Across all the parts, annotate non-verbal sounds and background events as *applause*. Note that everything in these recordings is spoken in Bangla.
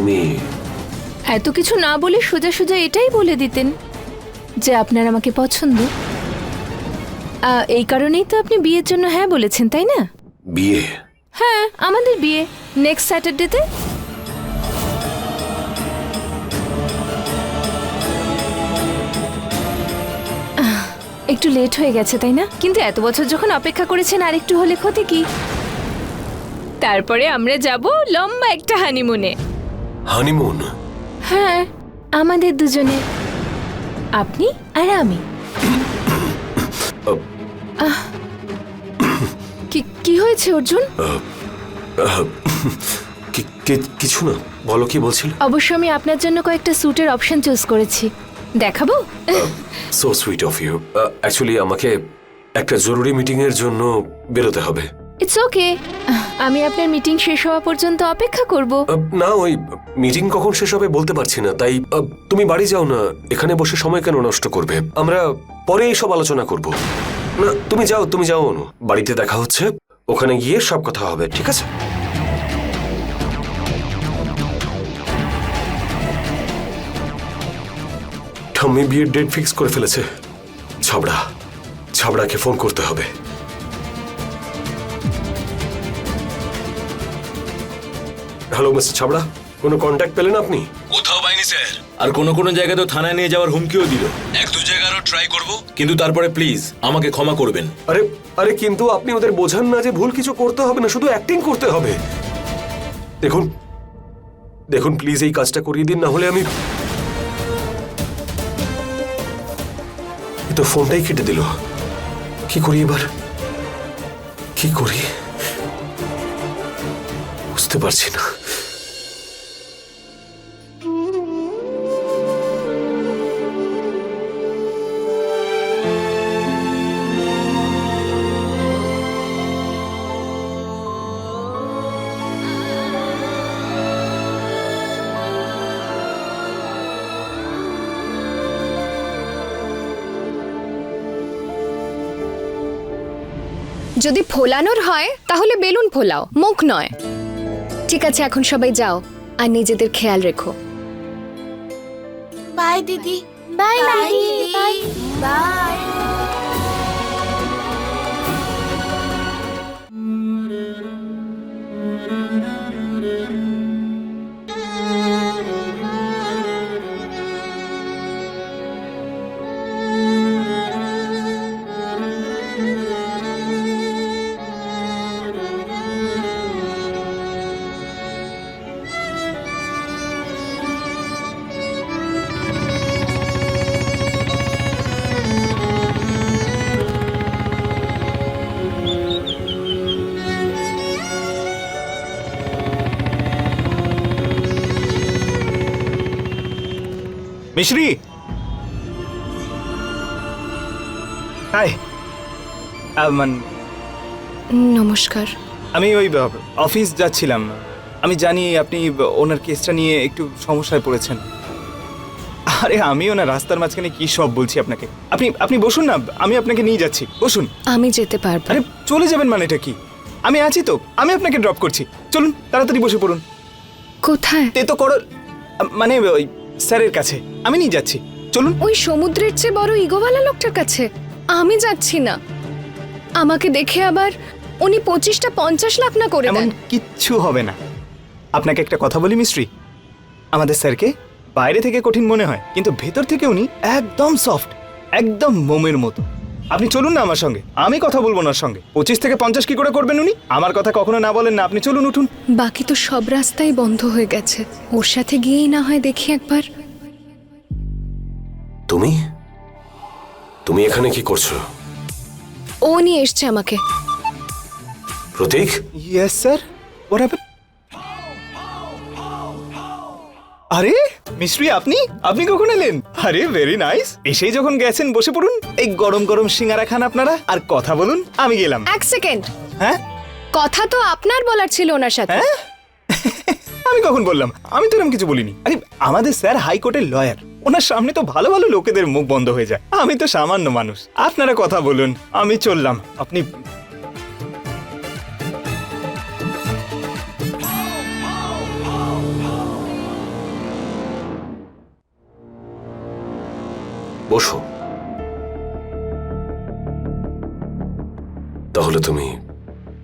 তুমি। এত কিছু না বলে সোজা সোজা এটাই বলে দিতেন যে আপনার আমাকে পছন্দ। এই কারণেই তো আপনি বিয়ের জন্য হ্যাঁ বলেছেন তাই না? বিয়ে? হ্যাঁ আমাদের বিয়ে। নেক্সট স্যাটারডেতে একটু লেট হয়ে গেছে তাই না? কিন্তু এত বছর যখন অপেক্ষা করেছেন আর একটু হলে ক্ষতি কি? তারপরে আমরা যাব লম্বা একটা হানিমুনে হানিমুন হ্যাঁ আমাদের দুজনে। আপনি আর আমি। আহ, কি কি হয়েছে অর্জুন? কি- কি- কিছু না বলো কি বলছিল? অবশ্য আমি আপনার জন্য কয়েকটা স্যুটের অপশন চুজ করেছি। দেখাবো? So sweet of you actually আমাকে একটা জরুরি মিটিং এর জন্য বেরোতে হবে। ইটস ওকে আমি আপনার মিটিং শেষ হওয়া পর্যন্ত অপেক্ষা করব। না, ওই মিটিং কখন শেষ হবে বলতে পারছি না, তাই তুমি বাড়ি যাও না, এখানে বসে সময় কেন নষ্ট করবে? আমরা পরে এইসব আলোচনা করব। না, তুমি যাও তুমি যাও, অনু। বাড়িতে দেখা হচ্ছে, ওখানে গিয়ে সব কথা হবে, ঠিক আছে? ঠাম্মি বিয়ের ডেট ফিক্স করে ফেলেছে। ছাবড়া ছাবড়াকে ফোন করতে হবে। হ্যালো মিস্টার ছাবড়া কোনো কন্ট্যাক্ট পেলেন আপনি? কোথাও পাইনি স্যার। আর কোনো কোনো জায়গায় তো থানায় নিয়ে যাওয়ার হুমকিও দিল। এক দু জায়গা আরও ট্রাই করব। কিন্তু তারপরে প্লিজ আমাকে ক্ষমা করবেন। আরে আরে কিন্তু আপনি ওদের বোঝান না যে ভুল কিছু করতে হবে না শুধু অ্যাক্টিং করতে হবে। দেখুন দেখুন প্লিজ এই কাজটা করিয়ে দিন না হলে আমি তো ফোনটাই কেটে দিল। কি করি এবার? কি করি? বুঝতে পারছি না। যদি ফোলানোর হয় তাহলে বেলুন ফোলাও মুখ নয়। ঠিক আছে এখন সবাই যাও আর নিজেদের খেয়াল রেখো। বাই দিদি। Bye bye bye Mishri. Hi. নমস্কার। আমি ওই অফিস যাচ্ছিলাম। আমি জানি আপনি ওনার কেসটা নিয়ে একটু সমস্যায় পড়েছেন। আরে আমি ওনার রাস্তার মাঝখানে কি সব বলছি আপনাকে? আপনি আপনি বসুন না আমি আপনাকে নিয়ে যাচ্ছি। বসুন। আমি যেতে পারব। আরে চলে যাবেন মানে এটা কি? আমি আছি তো আমি আপনাকে ড্রপ করছি। চলুন তাড়াতাড়ি বসে পড়ুন। কোথায়? তে তো করো মানে ওই স্যারের কাছে। আমি নিয়ে যাচ্ছি। চলুন। ওই সমুদ্রের চেয়ে বড় ইগোওয়ালা লোকটার কাছে। আমি যাচ্ছি না। আমাকে দেখে আবার উনি পঁচিশটা পঞ্চাশ লাখ না করে এমন দেন। কিচ্ছু হবে না। আপনাকে একটা কথা বলি মিস্ত্রি। আমাদের স্যারকে বাইরে থেকে কঠিন মনে হয় কিন্তু ভেতর থেকে উনি একদম সফট একদম মোমের মতো। আপনি চলুন না আমার সঙ্গে। আমি কথা বলব ওনার সঙ্গে। পঁচিশ থেকে পঞ্চাশ কি করে করবেন উনি? আমার কথা কখনো না বলেন না আপনি চলুন উঠুন। বাকি তো সব রাস্তাই বন্ধ হয়ে গেছে। ওর সাথে গিয়েই না হয় দেখি একবার। তুমি? তুমি এখানে কি করছ? ও নিয়ে এসছে আমাকে। প্রতীক? ইয়েস স্যার হোয়াট আরে মিস্ত্রি আপনি? আপনি কখন এলেন? আরে ভেরি নাইস এসেই যখন গেছেন বসে পড়ুন। এই গরম গরম সিঙ্গারা খান আপনারা। আর কথা বলুন আমি গেলাম। এক সেকেন্ড। হ্যাঁ? কথা তো আপনার বলার ছিল ওনার সাথে। হ্যাঁ? *laughs* আমি কখন বললাম? আমি তো এরকম কিছু বলিনি। আরে আমাদের স্যার হাইকোর্টের লয়ার। ওনার সামনে তো ভালো ভালো লোকেদের মুখ বন্ধ হয়ে যায়। আমি তো সামান্য মানুষ। আপনারা কথা বলুন আমি চললাম। আপনি বসো। তাহলে তুমি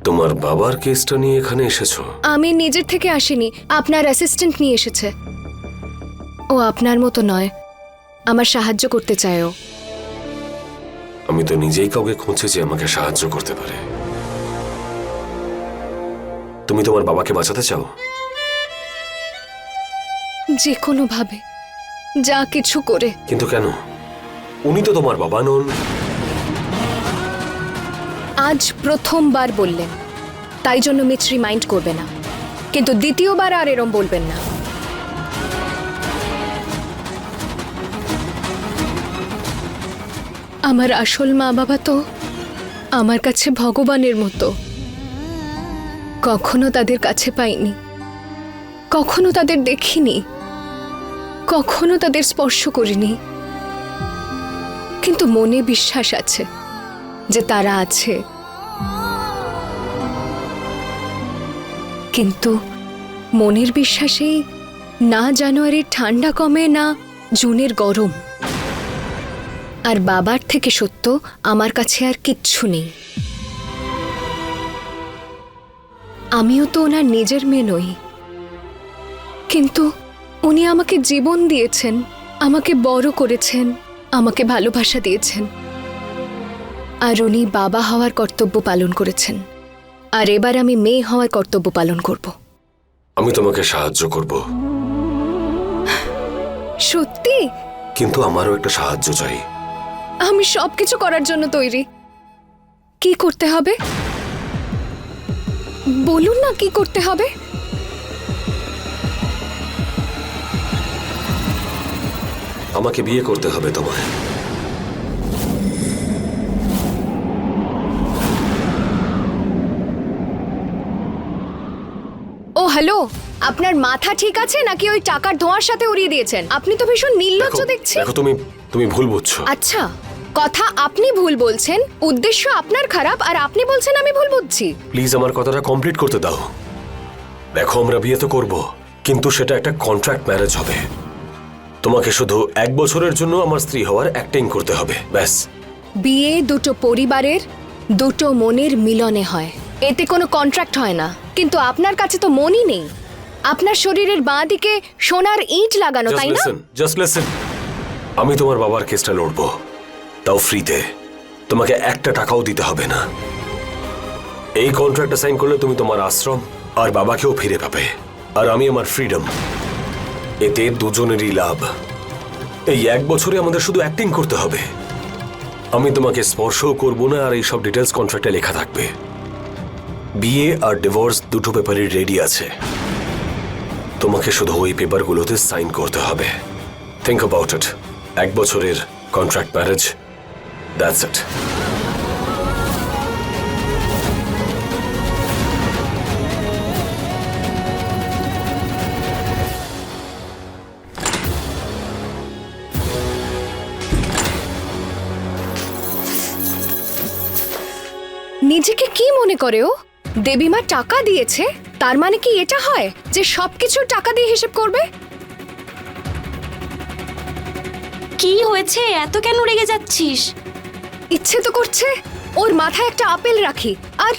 তোমার বাবার কেসটা নিয়ে এখানে এসেছ? আমি নিজের থেকে আসিনি আপনার অ্যাসিস্ট্যান্ট নিয়ে এসেছে। ও আপনার মতো নয় আমার সাহায্য করতে চায় ও। আমি তো নিজেই কাউকে খুঁজছি যে আমাকে সাহায্য করতে পারে। তুমি তোমার বাবাকে বাঁচাতে চাও? যে কোনোভাবে যা কিছু করে। কিন্তু কেন? উনি তো তোমার বাবা নন। আজ প্রথমবার বললেন, তাই জন্য মিছরি মাইন্ড করবে না। কিন্তু দ্বিতীয়বার আর এরম বলবেন না। আমার আসল মা বাবা তো আমার কাছে ভগবানের মতো। কখনো তাদের কাছে পাইনি। কখনো তাদের দেখিনি। কখনো তাদের স্পর্শ করিনি। কিন্তু মনে বিশ্বাস আছে যে তারা আছে। কিন্তু মনের বিশ্বাসেই না জানুয়ারির ঠান্ডা কমে না জুনের গরম। আর বাবার থেকে সত্য আমার কাছে আর কিচ্ছু নেই। আমিও তো ওনার নিজের মেয়ে নই। কিন্তু উনি আমাকে জীবন দিয়েছেন, আমাকে বড় করেছেন। আমাকে ভালোবাসা দিয়েছেন। আর উনি বাবা হওয়ার কর্তব্য পালন করেছেন। আর এবার আমি মেয়ে হওয়ার কর্তব্য পালন করব। আমি তোমাকে সাহায্য করব। সত্যি? কিন্তু আমারও একটা সাহায্য চাই। আমি সবকিছু করার জন্য তৈরি। কি করতে হবে? বলুন না কি করতে হবে? আমাকে বিয়ে করতে হবে তোমায়। ও হ্যালো? আপনার মাথা ঠিক আছে নাকি ওই টাকার ধোঁয়ার সাথে উড়িয়ে দিয়েছেন? আপনি তো ভীষণ নির্লজ্জ দেখো দেখছি। দেখো তুমি তুমি ভুল বুঝছ। আচ্ছা কথা আপনি ভুল বলছেন উদ্দেশ্য আপনার খারাপ আর আপনি বলছেন আমি ভুল বুঝছি। প্লিজ আমার কথাটা কমপ্লিট করতে দাও। দেখো আমরা বিয়ে তো করব কিন্তু সেটা একটা কন্ট্রাক্ট ম্যারেজ হবে। তোমাকে শুধু এক বছরের জন্য আমার স্ত্রী হওয়ার অ্যাক্টিং করতে হবে ব্যাস। বিয়ে দুটো পরিবারের দুটো মনের মিলনে হয়। এতে কোনো কন্ট্রাক্ট হয় না। কিন্তু আপনার কাছে তো মনই নেই। আপনার শরীরের বাঁ দিকে সোনার ইট লাগানো তাই না? জাস্ট লিসেন আমি তোমার বাবার কেসটা লড়বো। তাও ফ্রিতে। তোমাকে একটা টাকাও দিতে হবে না। এই কন্ট্রাক্টটা সাইন করলে তুমি তোমার আশ্রম আর বাবাকেও ফিরে পাবে। আর আমি আমার ফ্রিডম এতে দুজনেরই লাভ। এই এক বছরে আমাদের শুধু অ্যাক্টিং করতে হবে। আমি তোমাকে স্পর্শও করব না, আর এইসব ডিটেলস কন্ট্রাক্টে লেখা থাকবে। বিয়ে আর ডিভোর্স দুটো পেপারই রেডি আছে। তোমাকে শুধু ওই পেপারগুলোতে সাইন করতে হবে। থিঙ্ক অ্যাবাউট ইট এক বছরের কন্ট্রাক্ট ম্যারেজ দ্যাটস ইট নিজেকে কি মনে করে ও? দেবীমা টাকা দিয়েছে তার মানে কি এটা হয় যে সবকিছু টাকা দিয়ে হিসেব করবে? কি হয়েছে? এত কেন রেগে যাচ্ছিস? ইচ্ছে তো করছে ওর মাথায় একটা আপেল রাখি আর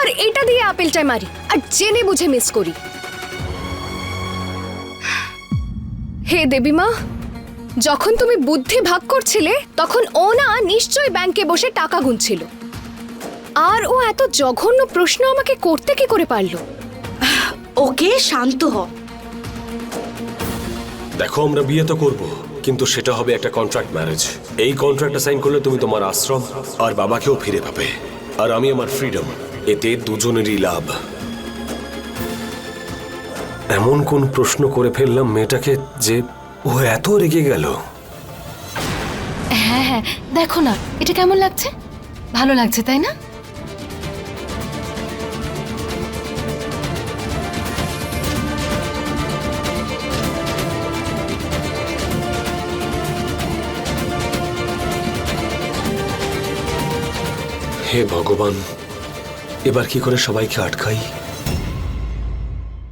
আর এটা দিয়ে আপেলটায় মারি আর জেনে বুঝে মিস করি। হে দেবীমা যখন তুমি বুদ্ধি ভাগ করছিলে তখন ও না নিশ্চয়ই ব্যাংকে বসে টাকা গুনছিল। আর ও এত জঘন্য প্রশ্ন আমাকে করতে কি করে পারল? ওকে শান্ত হ। দেখো আমরা বিয়ে তো করব কিন্তু সেটা হবে একটা কন্ট্রাক্ট ম্যারেজ এই কন্ট্রাক্টটা সাইন করলে তুমি তোমার আশ্রম আর বাবাকেও ফিরে পাবে। আর আমি আমার ফ্রিডম এতে দুজনেরই লাভ। এমন কোন প্রশ্ন করে ফেললাম মেয়েটাকে যে ও এত রেগে গেল? হ্যাঁ হ্যাঁ দেখো না এটা কেমন লাগছে? ভালো লাগছে তাই না? হে ভগবান এবার কি করে সবাইকে আটকাই?